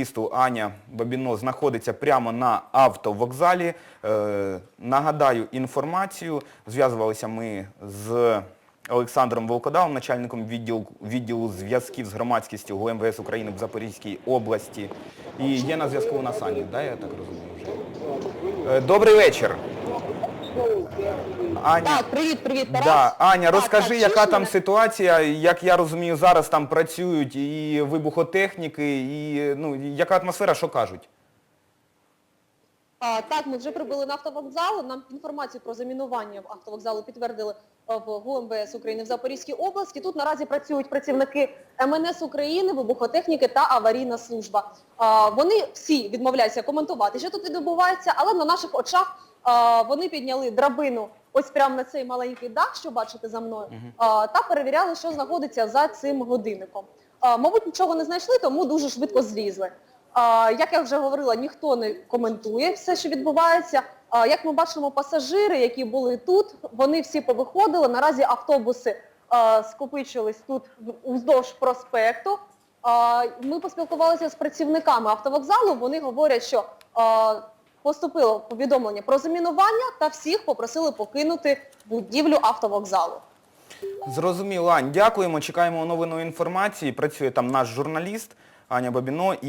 Місту Аня Бабіно знаходиться прямо на автовокзалі. Е, нагадаю інформацію. Зв'язувалися ми з Олександром Волкодавом, начальником відділу, відділу зв'язків з громадськістю ГУМВС України в Запорізькій області. І є на зв'язку у нас Аня, да, я так розумію вже? Е, добрий вечір. Аня. Так, привіт, привіт, Тарас. Да. Аня, Так, розкажи, так, яка чуєш там мене? ситуація, як я розумію, зараз там працюють і вибухотехніки, і ну, яка атмосфера, що кажуть? А, так, ми вже прибули на автовокзал. Нам інформацію про замінування автовокзалу підтвердили е, в ГУМВС України в Запорізькій області. Тут наразі працюють працівники МНС України, вибухотехніки та аварійна служба. А, вони всі відмовляються коментувати, що тут відбувається, але на наших очах а, вони підняли драбину ось прямо на цей маленький дах, що бачите за мною, та перевіряли, що знаходиться за цим годинником. Мабуть, нічого не знайшли, тому дуже швидко злізли. Як я вже говорила, ніхто не коментує все, що відбувається. Як ми бачимо, пасажири, які були тут, вони всі повиходили. Наразі автобуси скопичились тут в- уздовж проспекту. Ми поспілкувалися з працівниками автовокзалу. Вони говорять, що поступило повідомлення про замінування та всіх попросили покинути будівлю автовокзалу. Зрозуміло, Ань, дякуємо, чекаємо новину інформації. Працює там наш журналіст Аня Бабіно. І